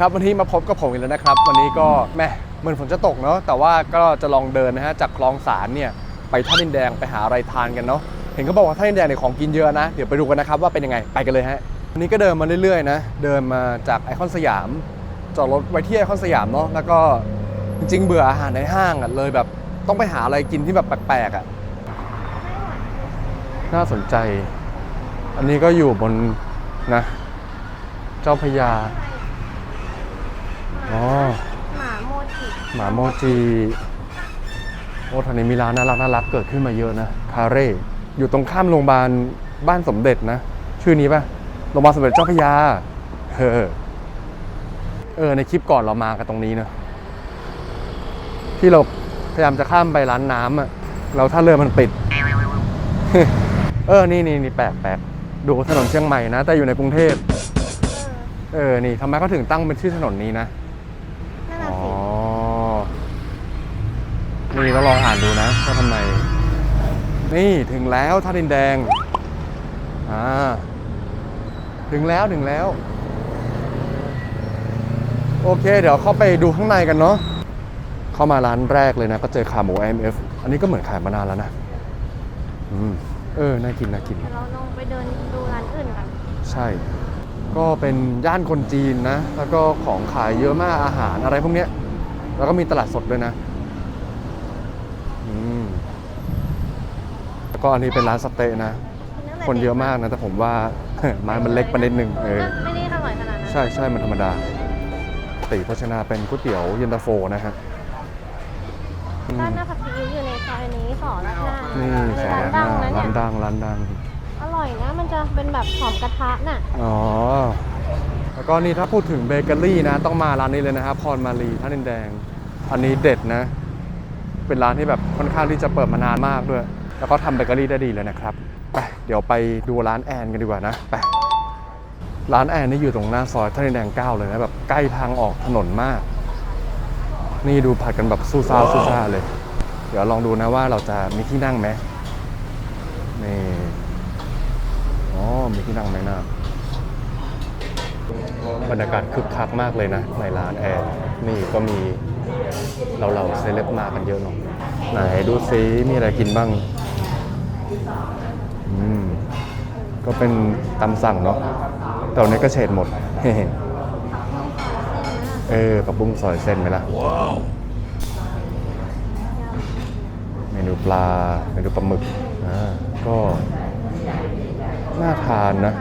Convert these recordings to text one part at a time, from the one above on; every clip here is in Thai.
ครับวันนี้มาพบกับผมอีกแล้วนะครับ วันนี้ก็แม่เหมือนฝนจะตกเนาะแต่ว่าก็จะลองเดินนะฮะจากคลองสารเนี่ยไปท่าดินแดงไปหาอะไรทานกันเนาะเห็นเขาบอกว่าท่าดินแดงเนี่ยของกินเยอะนะเดี๋ยวไปดูกันนะครับว่าเป็นยังไงไปกันเลยฮะวันนี้ก็เดินมาเรื่อยๆนะเดินมาจากไอคอนสยามจอดรถไว้ที่ไอคอนสยามเนาะแล้วก็จริงๆ เบื่ออาหารในห้างอะเลยแบบต้องไปหาอะไรกินที่แบบแปลกๆอะน่าสนใจ อันนี้ก็อยู่บนนะ เจ้าพยา อ๋อ หมาโมจิหมาโมจิโอ้ทางนี้มีร้านน่ารักน่ารักเกิดขึ้นมาเยอะนะ คาเร่ อยู่ตรงข้ามโรงพยาบาลบ้านสมเด็จนะ ชื่อนี้ป่ะ โรงพยาบาลสมเด็จเจ้าพระยา เออ เออ ในคลิปก่อนเรามากันตรงนี้นะที่เราพยายามจะข้ามไปร้านน้ำอะแล้วถ้าเรือมันปิด เออ นี่นี่นี่แปลกแปลกดูถนนเชียงใหม่นะ แต่อยู่ในกรุงเทพ เออ นี่ทำไมเขาถึงตั้งเป็นชื่อถนนนี้นะ นั่นน่ะ อ๋อ สิ นี่เราลองอ่านดูนะว่าทำไม นี่ถึงแล้วท่าดินแดง อ่า ถึงแล้วถึงแล้ว โอเค เดี๋ยวเข้าไปดูข้างในกันเนาะเข้ามาร้านแรกเลยนะ ก็เจอขาหมู IMF อันนี้ก็เหมือนขายมานานแล้วนะ อืม เออ น่ากินน่ากิน เดี๋ยวเราลองไปเดินดูร้านอื่นกันใช่ ก็เป็นย่านคนจีนนะ แล้วก็ของขายเยอะมากอาหารอะไรพวกเนี้ย แล้วก็มีตลาดสดด้วยนะอืม แล้วก็อันนี้เป็นร้านสเต๊ะนะ คนเยอะมากนะ แต่ผมว่าไม้มันเล็กไปนิดนึงเออไม่ได้อร่อยขนาดนั้น ใช่ใช่มันธรรมดาติโภชนาเป็นก๋วยเตี๋ยวเย็นตาโฟนะฮะอืมร้านหน้าผัดซีอิ๊วอยู่ในซอยนี้สอรัดหน้านี่นี่สอร้านนหดัน้างนะร้าเนี่นยดังร้านดัง อร่อยนะ มันจะเป็นแบบหอมกระทะน่ะ อ๋อ แล้วก็นี่ถ้าพูดถึงเบเกอรี่นะ ต้องมาร้านนี้เลยนะครับพรมารีท่าดินแดง อันนี้เด็ดนะ เป็นร้านที่แบบค่อนข้างที่จะเปิดมานานมากด้วย แล้วก็ทำเบเกอรี่ได้ดีเลยนะครับ ไป เดี๋ยวไปดูร้านแอนกันดีกว่านะ ไป ร้านแอนนี่อยู่ตรงหน้าซอยท่าดินแดง9เลยนะแบบใกล้ทางออกถนนมาก นี่ดูผัดกันแบบสู้ซ่าสู้ซ่าเลย เดี๋ยวลองดูนะว่าเราจะมีที่นั่งไหมนี่ อ๋อ มีที่นั่งไหมนะ บรรยากาศคึกคักมากเลยนะในร้านแอร์นี่ก็มีเราเราเซเลบมากันเยอะเนาะไหนดูซิมีอะไรกินบ้างอืมก็เป็นตำสั่งเนาะแต่วันนี้ก็เฉดหมดเออกับบุ้งซอยเส้นไหมล่ะเมนูปลาเมนูปลาหมึกอ่าก็น่าทานนะ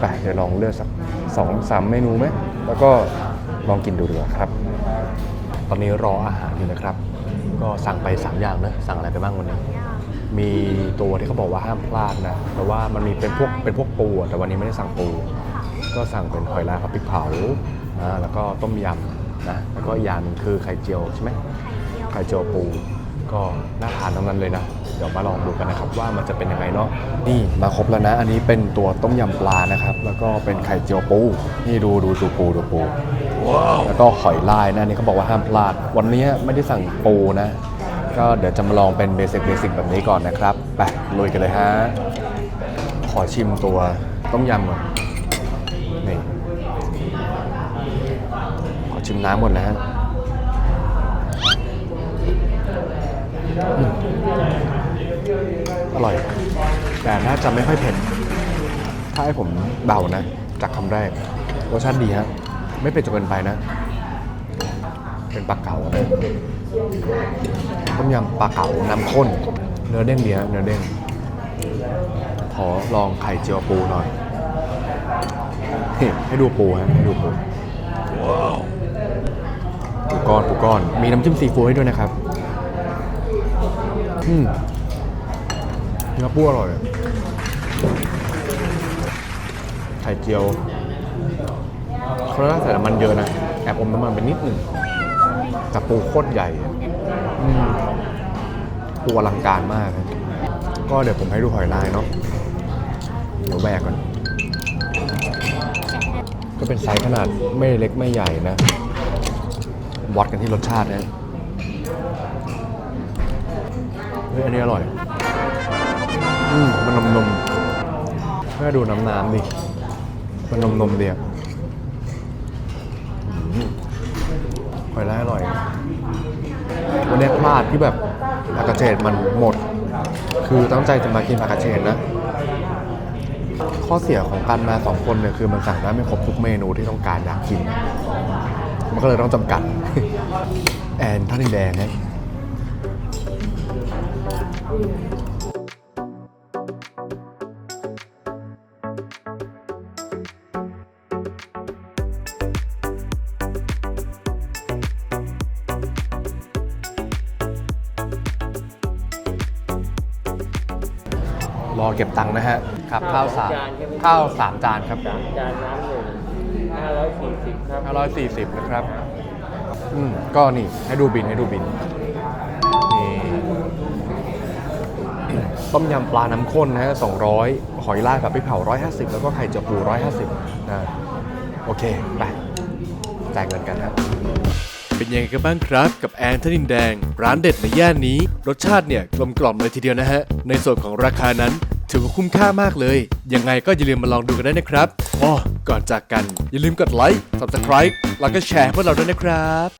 ไปเดี๋ยวลองเลือกสัก สองสามเมนูไหม แล้วก็ลองกินดูดีกว่าครับ ตอนนี้รออาหารอยู่นะครับ ก็สั่งไป 3 อย่างนะสั่งอะไรไปบ้างวันนี้ มีตัวที่เขาบอกว่าห้ามพลาดนะ แต่ว่ามันมีเป็นพวกเป็นพวกปูอะแต่วันนี้ไม่ได้สั่งปู ก็สั่งเป็นหอยลายกับพริกเผาอ่าแล้วก็ต้มยำนะ แล้วก็อีกอย่างหนึงคือไข่เจียวใช่ไหมไข่เจียวปู ก็น่าทานทั้งนั้นเลยนะ เดี๋ยวมาลองดูกันนะครับว่ามันจะเป็นยังไงเนาะนี่มาครบแล้วนะ อันนี้เป็นตัวต้มยำปลานะครับ แล้วก็เป็นไข่เจียวปูนี่ดูดูดูปูดูปูแล้วก็หอยลายนะอันนี่เขาบอกว่าห้ามพลาด วันนี้ไม่ได้สั่งปูนะ ก็เดี๋ยวจะมาลองเป็นเบสิกเบสิกแบบนี้ก่อนนะครับไปลุยกันเลยฮะขอชิมตัวต้มยำก่อนนี่ขอชิมน้ำก่อนนะฮะ อร่อย แต่น่าจะไม่ค่อยเผ็ด ถ้าให้ผมเดานะ จากคำแรกรสชาติดีฮะ ไม่เผ็ดจนเกินไปนะ เป็นปลาเก๋านะต้มยำปลาเก๋าน้ำข้น เนื้อเด้งดีฮะเนื้อเด้ง ขอลองไข่เจียวปูหน่อย ให้ดูปูฮะ ให้ดูปูปูก้อนปูก้อน มีน้ำจิ้มซีฟู้ดให้ด้วยนะครับ อืม เนื้อปูอร่อย ไข่เจียวเขาเล่าใส่น้ำมันเยอะนะ แอบอมน้ำมันไปนิดหนึ่งแต่ปูโคตรใหญ่อืมปูอลังการมาก ก็เดี๋ยวผมให้ดูหอยลายเนาะ เดี๋ยวแวกก่อน ก็เป็นไซส์ขนาดไม่เล็กไม่ใหญ่นะ วัดกันที่รสชาตินะเฮ้ยอันนี้อร่อย อืมมันนมนมแม่ดูน้ำน้ำดิ มันนมนมๆดีอะหอยลายอร่อย วันนี้พลาดที่แบบผักกระเฉดมันหมด คือตั้งใจจะมากินผักกระเฉดนะ ข้อเสียของการมาสองคนเนี่ยคือมันสั่งได้ไม่ครบทุกเมนูที่ต้องการอยากกิน มันก็เลยต้องจำกัด แอนท่านินแดงนะ อเก็บตังค์นะฮะครับข้าวสามข้าวสามจานครับสามจานน้ำหนึ่งห้าร้อยสี่สิบครับ540 นะครับ อืม ก็นี่ให้ดูบินให้ดูบิน นี่ ต้มยำปลาน้ำข้นนะฮะ200 หอยลายแบบพริกเผา 150 แล้วก็ไข่เจียวปู 150 นะ โอเค ไป จ่ายเงินกันครับ เป็นยังไงกันบ้างครับ กับแอนทนินแดง ร้านเด็ดในย่านนี้ รสชาติเนี่ยกลมกล่อมเลยทีเดียวนะฮะ ในส่วนของราคานั้น ถือว่าคุ้มค่ามากเลย ยังไงก็อย่าลืมมาลองดูกันได้นะครับอ๋อก่อนจากกันอย่าลืมกดไลค์ subscribe แล้วก็แชร์ให้พวกเราด้วยนะครับ